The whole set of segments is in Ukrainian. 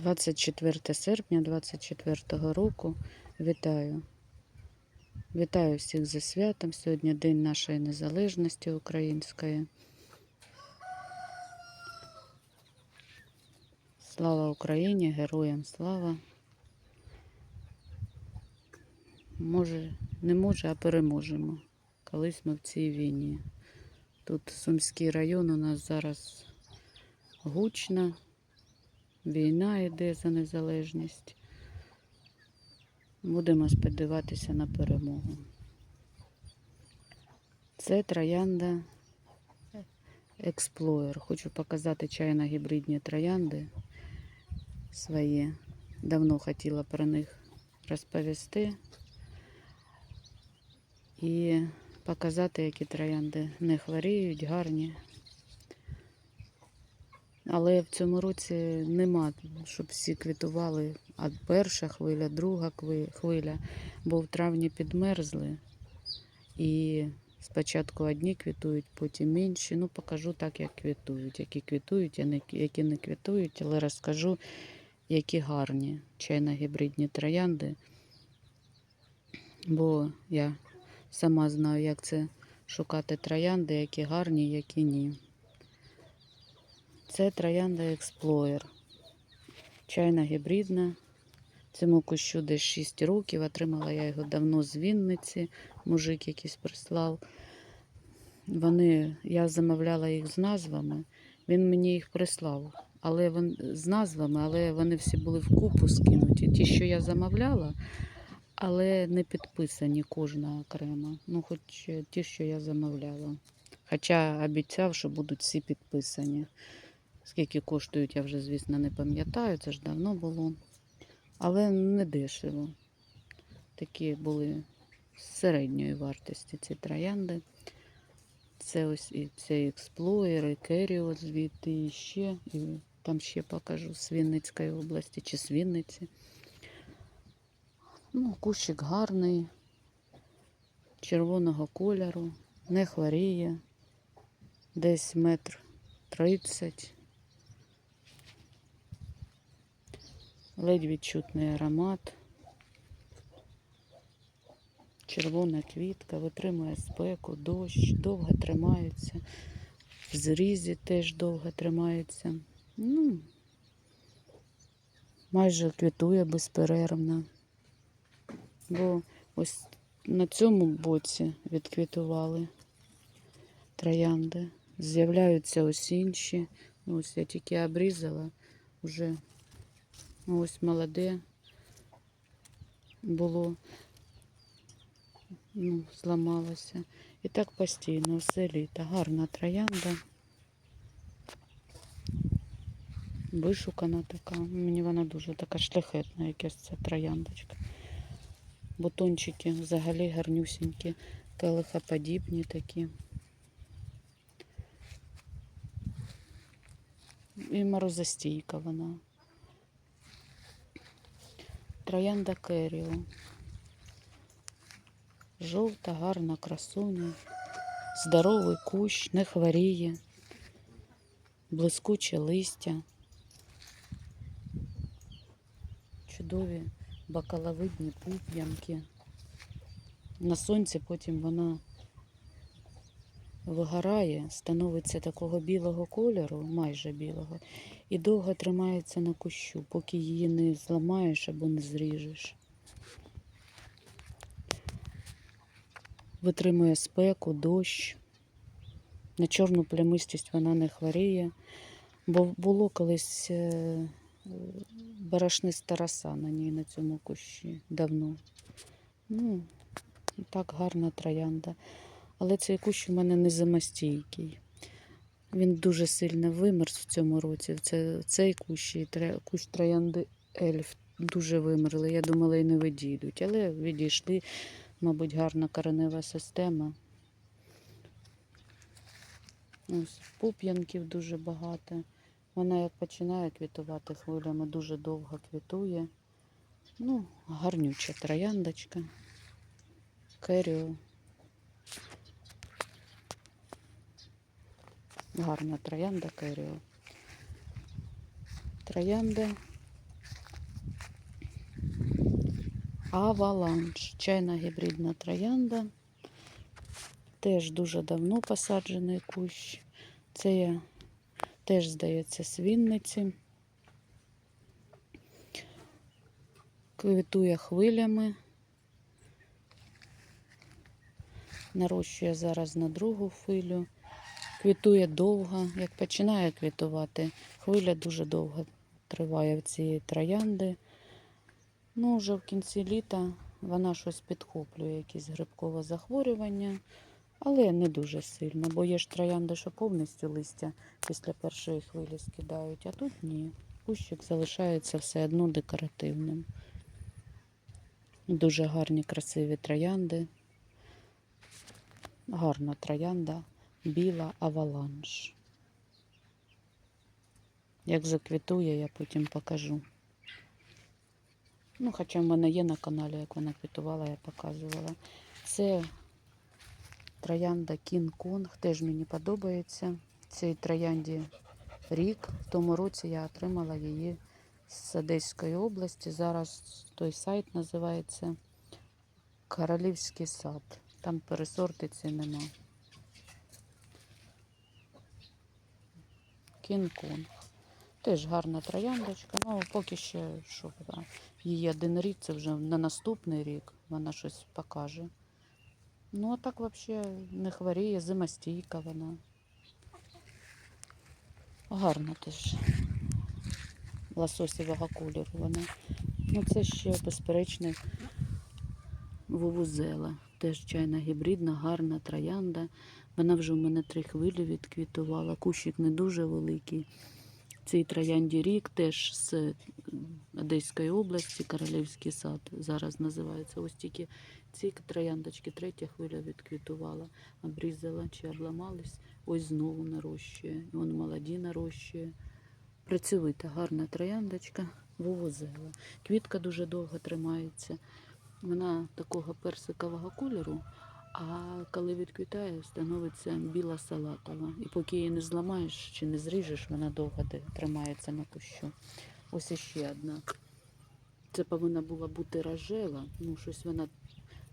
24 серпня 24 року. Вітаю. Вітаю всіх зі святом. Сьогодні День нашої незалежності української. Слава Україні, героям слава. Може, не може, а переможемо. Колись ми в цій війні. Тут Сумський район у нас зараз гучно. Війна йде за незалежність. Будемо сподіватися на перемогу. Це троянда Експлоєр. Хочу показати чайно-гібридні троянди свої. Давно хотіла про них розповісти і показати, які троянди не хворіють, гарні. Але в цьому році нема, щоб всі квітували. А перша хвиля, друга хвиля, бо в травні підмерзли. І спочатку одні квітують, потім інші. Ну, покажу так, як квітують. Які квітують, які не квітують, але розкажу, які гарні чайно-гібридні троянди. Бо я сама знаю, як це шукати троянди, які гарні, які ні. Це троянда Експлоєр. Чайна гібридна. Цьому кущу десь 6 років. Отримала я його давно з Вінниці. Мужик якийсь прислав. Вони, я замовляла їх з назвами. Він мені їх прислав. Але вон, з назвами, але вони всі були в купу скинуті. Ті, що я замовляла, але не підписані кожна окремо. Ну, хоч е, ті, що я замовляла. Хоча обіцяв, що будуть всі підписані. Скільки коштують, я вже, звісно, не пам'ятаю, це ж давно було. Але не дешево. Такі були середньої вартості ці троянди. Це ось і цей експлоєр, і Керіо звідти і ще. І там ще покажу з Вінницької області чи з Вінниці. Ну, кущик гарний, червоного кольору, не хворіє, десь метр тридцять. Ледь відчутний аромат. Червона квітка, витримує спеку, дощ, довго тримається. В зрізі теж довго тримається. Ну, майже квітує безперервно. Бо ось на цьому боці відквітували троянди. З'являються ось інші. Ось я тільки обрізала, вже ось молоде було, ну, зламалося. І так постійно, все літо. Гарна троянда. Вишукана така. Мені вона дуже така шляхетна, якась ця трояндочка. Бутончики взагалі гарнюсінькі, келихоподібні такі. І морозостійка вона. Троянда Керіо. Жовта, гарна красуня. Здоровий кущ, не хворіє, блискуче листя. Чудові бакаловидні пуп'янки. На сонці потім вона вигорає, становиться такого білого кольору, майже білого, і довго тримається на кущу, поки її не зламаєш або не зріжеш. Витримує спеку, дощ. На чорну плямистість вона не хворіє, бо було колись е, барашниста роса на ній на цьому кущі давно. Ну, так гарна троянда. Але цей кущ у мене не зимостійкий. Він дуже сильно вимерз в цьому році. Це, цей кущ кущ троянди ельф дуже вимерли. Я думала, і не відійдуть, але відійшли, мабуть, гарна коренева система. Ось пуп'янків дуже багато. Вона як починає квітувати хвилями, дуже довго квітує. Ну, гарнюча трояндочка. Керіо. Гарна троянда Керіо. Троянда. Аваланж. Чайна гібридна троянда. Теж дуже давно посаджений кущ. Це я теж, здається, з Вінниці. Квітує хвилями. Нарощує зараз на другу хвилю. Квітує довго. Як починає квітувати, хвиля дуже довго триває в цієї троянди. Ну, вже в кінці літа вона щось підхоплює, якісь грибкове захворювання, але не дуже сильно, бо є ж троянди, що повністю листя після першої хвилі скидають, а тут ні. Кущик залишається все одно декоративним. Дуже гарні, красиві троянди. Гарна троянда, біла аваланж. Як заквітує, я потім покажу. Ну, хоча в мене є на каналі, як вона квітувала, я показувала. Це троянда Кінг Конг, теж мені подобається. Цій троянді рік. В тому році я отримала її з Одеської області. Зараз той сайт називається Королівський сад. Там пересорти ці нема. Кінг Конг. Теж гарна трояндочка. Ну, поки ще що. Її один рік, це вже на наступний рік вона щось покаже. Ну, а так взагалі не хворіє, зимостійка вона. Гарна теж. Лососівого кольору вона. Ну, це ще безперечно вувузела. Теж чайна гібридна, гарна троянда. Вона вже в мене три хвилі відквітувала. Кущик не дуже великий. Цій троянді рік теж з Одеської області, Королівський сад зараз називається. Ось тільки ці трояндочки третя хвиля відквітувала, обрізала чи обламались. Ось знову нарощує. І молоді нарощує. Працьовита, гарна трояндочка, вувозела. Квітка дуже довго тримається. Вона такого персикового кольору, а коли відквітає, становиться біла салатова. І поки її не зламаєш чи не зріжеш, вона довго тримається на кущу. Ось іще одна. Це повинна була бути рожева, ну щось вона,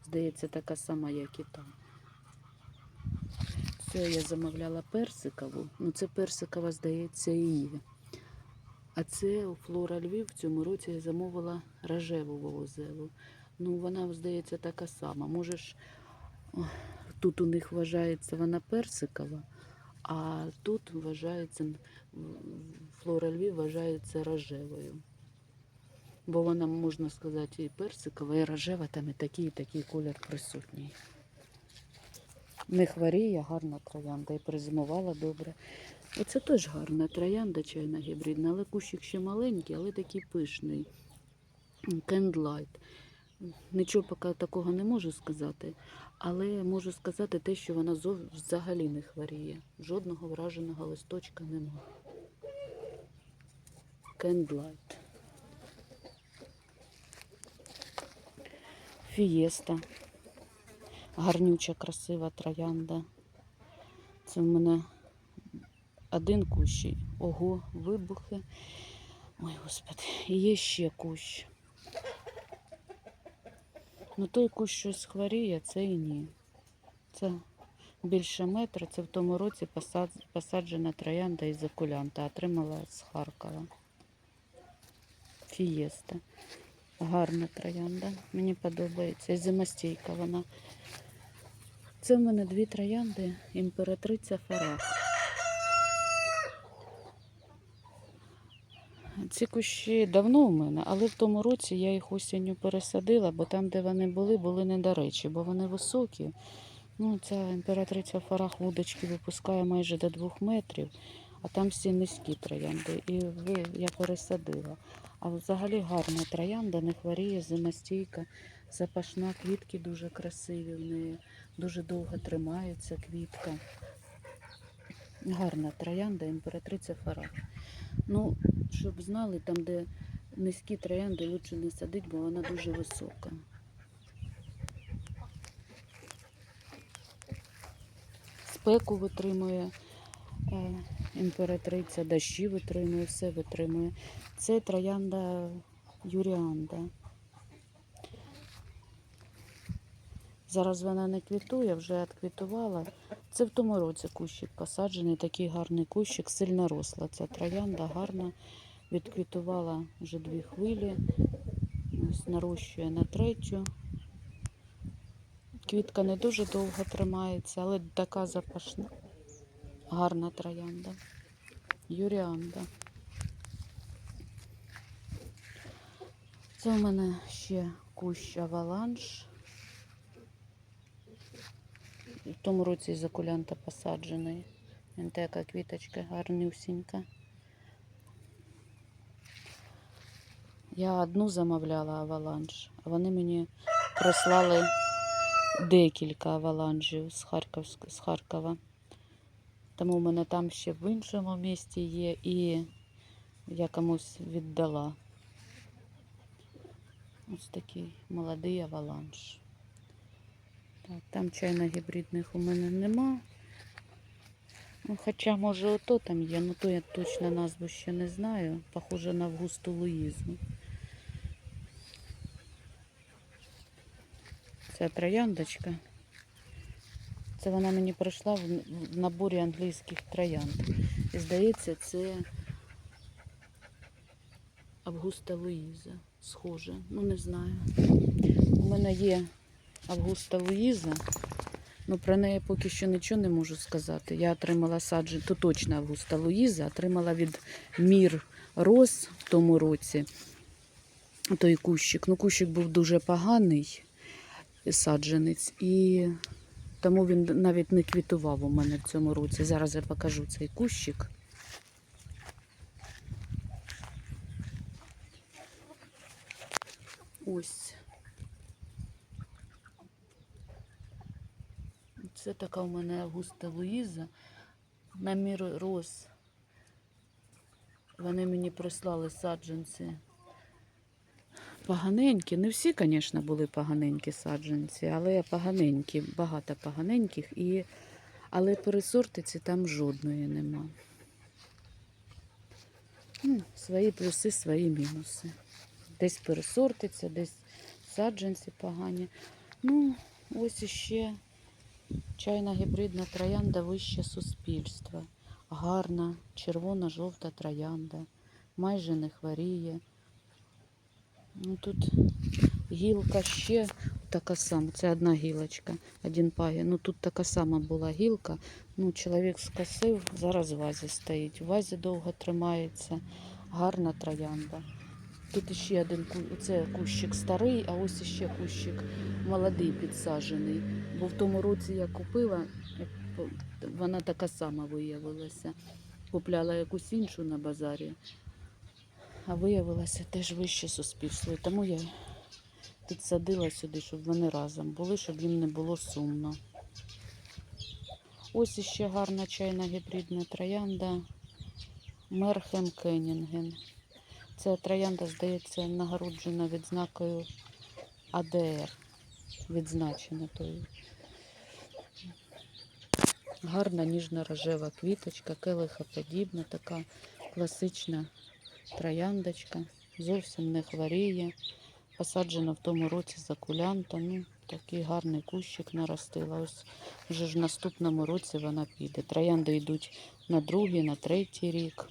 здається, така сама, як і та. Це я замовляла персикову, ну це персикова, здається, і є. А це у Флора Львів в цьому році я замовила рожеву вовозелу. Ну, вона, здається, така сама. Можеш, тут у них вважається вона персикова, а тут вважається, Флора Львів вважається рожевою. Бо вона, можна сказати, і персикова, і рожева, там і такий, і такий колір присутній. Не хворіє, гарна троянда і призимувала добре. Оце теж гарна троянда чайна гібридна, але кущик ще маленький, але такий пишний. Кендлайт. Нічого поки такого не можу сказати, але можу сказати те, що вона зов- взагалі не хворіє. Жодного враженого листочка нема. Кендлайт. Фієста. Гарнюча, красива троянда. Це в мене один кущ. Ого, вибухи. Ой, господи, є ще кущ. Ну той кущ щось хворіє, це і ні. Це більше метра. Це в тому році посаджена троянда із окулянта. Отримала з Харкова. Фієста. Гарна троянда. Мені подобається. Зимостійка вона. Це в мене дві троянди, імператриця Фарах. Ці кущі давно у мене, але в тому році я їх осінню пересадила, бо там, де вони були, були не до речі, бо вони високі. Ну, ця імператриця Фарах вудочки випускає майже до двох метрів, а там всі низькі троянди. І я пересадила. А взагалі гарна троянда, не хворіє, зимостійка, запашна, квітки дуже красиві в неї, дуже довго тримається квітка. Гарна троянда, імператриця Фарах. Ну, щоб знали, там, де низькі троянди, лучше не садити, бо вона дуже висока. Спеку витримує е, імператриця, дощі витримує, все витримує. Це троянда Юріанда. Зараз вона не квітує, вже відквітувала. Це в тому році кущик посаджений, такий гарний кущик, сильно росла. Ця троянда гарна, відквітувала вже дві хвилі. Ось нарощує на третю. Квітка не дуже довго тримається, але така запашна. Гарна троянда. Юріанда. Це у мене ще кущ аваланж. В тому році із окулянта посаджений. Він така квіточка гарнюсінька. Я одну замовляла аваланж, а вони мені прислали декілька аваланжів з, з Харкова. Тому в мене там ще в іншому місті є і я комусь віддала. Ось такий молодий аваланж. Там чайно-гібридних у мене нема. Ну, хоча, може, ото там є, ну то я точно назву ще не знаю. Похоже на Августу Луїзу. Це трояндочка. Це вона мені прийшла в в наборі англійських троянд. І здається, це Августа Луїза. Схоже. Ну не знаю. У мене є Августа Луїза. Ну, про неї поки що нічого не можу сказати. Я отримала саджі, то точно Августа Луїза, отримала від Мір Рос в тому році. Той кущик. Ну, кущик був дуже поганий саджанець, і тому він навіть не квітував у мене в цьому році. Зараз я покажу цей кущик. Ось. Це така у мене Августа Луїза. На мір роз. Вони мені прислали саджанці. Поганенькі. Не всі, звісно, були поганенькі саджанці, але поганенькі, багато поганеньких. І... Але пересортиці там жодної нема. Ну, свої плюси, свої мінуси. Десь пересортиться, десь саджанці погані. Ну, ось іще чайна гібридна троянда вище суспільства. Гарна, червона-жовта троянда, майже не хворіє. Ну, тут гілка ще така сама. Це одна гілочка, один пагін. Ну тут така сама була гілка. Ну, чоловік скосив, зараз в вазі стоїть. В вазі довго тримається. Гарна троянда. Тут ще один це кущик старий, а ось ще кущик молодий підсаджений. Бо в тому році я купила, вона така сама виявилася. Купляла якусь іншу на базарі, а виявилася теж вище суспільство. Тому я підсадила сюди, щоб вони разом були, щоб їм не було сумно. Ось іще гарна чайна гібридна троянда Мерхем Кеннінген. Ця троянда, здається, нагороджена відзнакою АДР. Відзначена тою. Гарна ніжно-рожева квіточка, келихоподібна, така класична трояндочка. Зовсім не хворіє. Посаджена в тому році за кулянта. Ну, такий гарний кущик наростила. Ось вже ж в наступному році вона піде. Троянди йдуть на другий, на третій рік.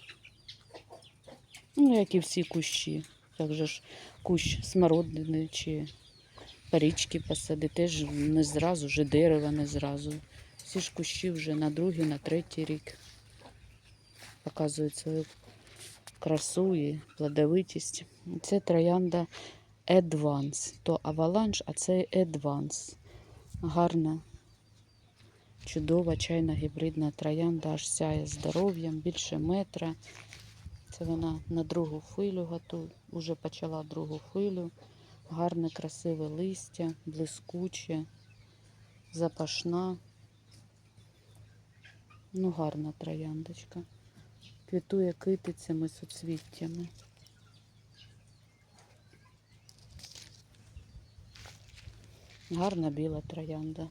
Ну, як і всі кущі. Як же ж кущ смородини чи парічки посади, теж не зразу, вже дерева не зразу. Всі ж кущі вже на другий, на третій рік показують свою красу і плодовитість. Це троянда Advance. То аваланж, а це Advance. Гарна, чудова чайна гібридна троянда, аж сяє здоров'ям, більше метра. Це вона на другу хвилю готує, вже почала другу хвилю. Гарне, красиве листя, блискуче, запашна. Ну, гарна трояндочка. Квітує китицями, суцвіттями. Гарна біла троянда.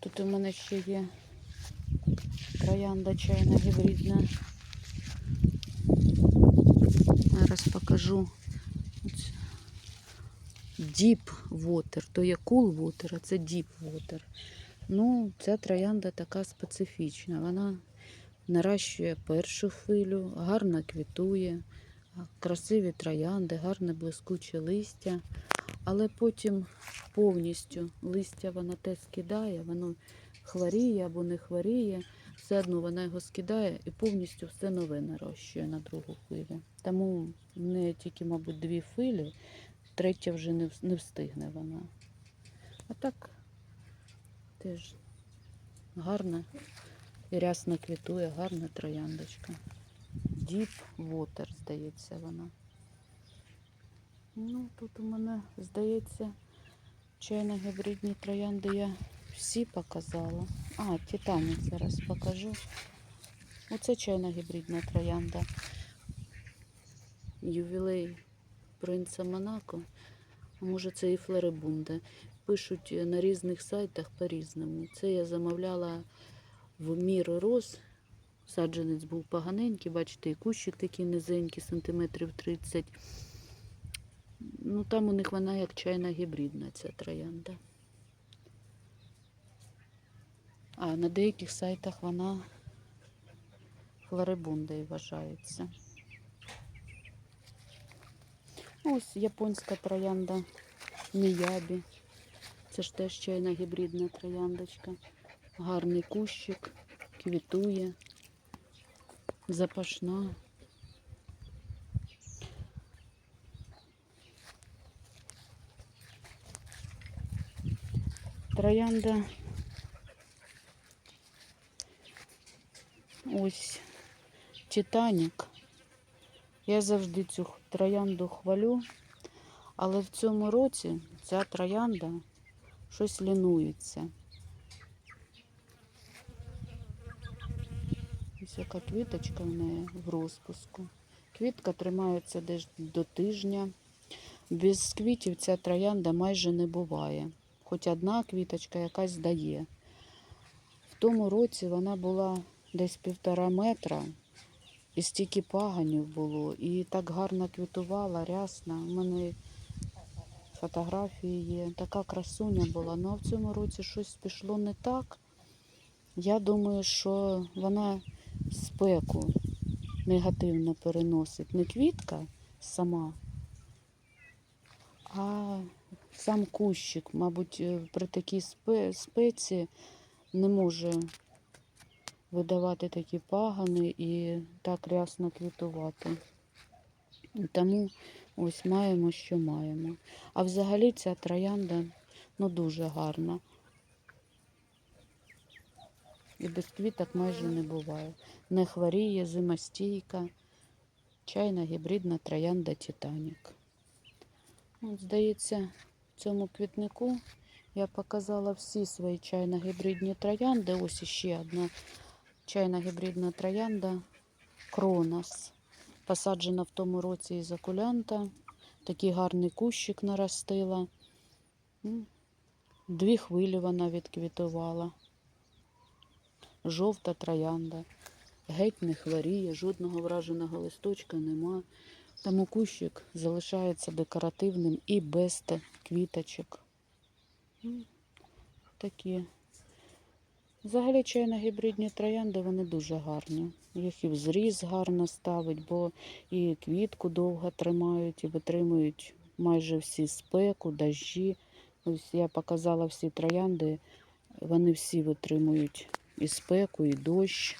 Тут у мене ще є троянда чайна гібридна. Зараз покажу. Deep Water. То є Cool Water, а це Deep Water. Ну, ця троянда така специфічна. Вона наращує першу хвилю, гарно квітує, красиві троянди, гарне блискуче листя. Але потім повністю листя вона те скидає, воно хворіє або не хворіє, все одно вона його скидає і повністю все нове нарощує на другу хвилю. Тому в неї тільки, мабуть, дві хвилі, третя вже не, не встигне вона. А так теж гарна і рясно квітує, гарна трояндочка. Deep Water, здається, вона. Ну, тут у мене, здається, чайно-гібридні троянди я всі показала. А, Титанік зараз покажу. Оце чайно-гібридна троянда. Ювілей принца Монако. А може це і флорибунда. Пишуть е, на різних сайтах по-різному. Це я замовляла в мір роз. Саджанець був поганенький, бачите, і кущик такий низенький, сантиметрів 30. Ну, там у них вона як чайна гібридна, ця троянда. А на деяких сайтах вона флорибундою вважається. Ось японська троянда Міябі. Це ж теж чайна гібридна трояндочка. Гарний кущик, квітує, запашна. Троянда. Ось Титанік. Я завжди цю троянду хвалю, але в цьому році ця троянда щось лінується. Ось яка квіточка в неї в розпуску. Квітка тримається десь до тижня. Без квітів ця троянда майже не буває. Хоч одна квіточка якась дає. В тому році вона була десь півтора метра, і стільки паганів було, і так гарно квітувала, рясна. У мене фотографії є. Така красуня була. Ну а в цьому році щось пішло не так. Я думаю, що вона спеку негативно переносить. Не квітка сама, а сам кущик, мабуть, е, при такій спеці не може видавати такі пагани і так рясно квітувати. Тому ось маємо, що маємо. А взагалі ця троянда ну, дуже гарна. І без квіток майже не буває. Не хворіє, зимостійка, чайна гібридна троянда Титанік. От, здається, в цьому квітнику я показала всі свої чайно-гібридні троянди. Ось іще одна чайна гібридна троянда Кронос. Посаджена в тому році із окулянта. Такий гарний кущик наростила. Дві хвилі вона відквітувала. Жовта троянда. Геть не хворіє, жодного враженого листочка нема. Тому кущик залишається декоративним і без квіточок. Такі. Взагалі чайно-гібридні троянди, вони дуже гарні. Їх і в зріз гарно ставить, бо і квітку довго тримають, і витримують майже всі спеку, дощі. Ось я показала всі троянди, вони всі витримують і спеку, і дощ.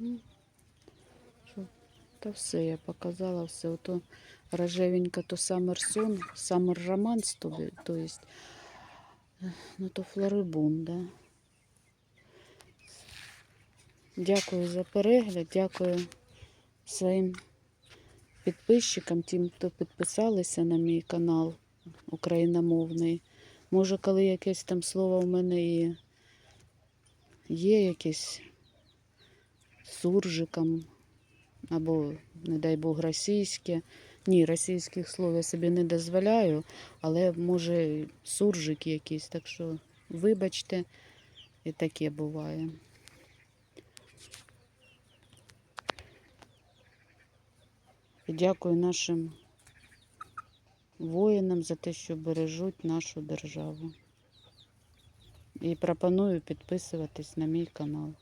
М. Та все я показала, все. Ото рожевенька, то Summer Sun, Summer Romance, то, бі- то есть, ну то флорибунда. Дякую за перегляд, дякую своїм підписчикам, тим, хто підписалися на мій канал україномовний. Може, коли якесь там слово в мене і є якесь суржиком, або, не дай Бог, російське. Ні, російських слов я собі не дозволяю, але може суржик якийсь, так що вибачте, і таке буває. І дякую нашим воїнам за те, що бережуть нашу державу. І пропоную підписуватись на мій канал.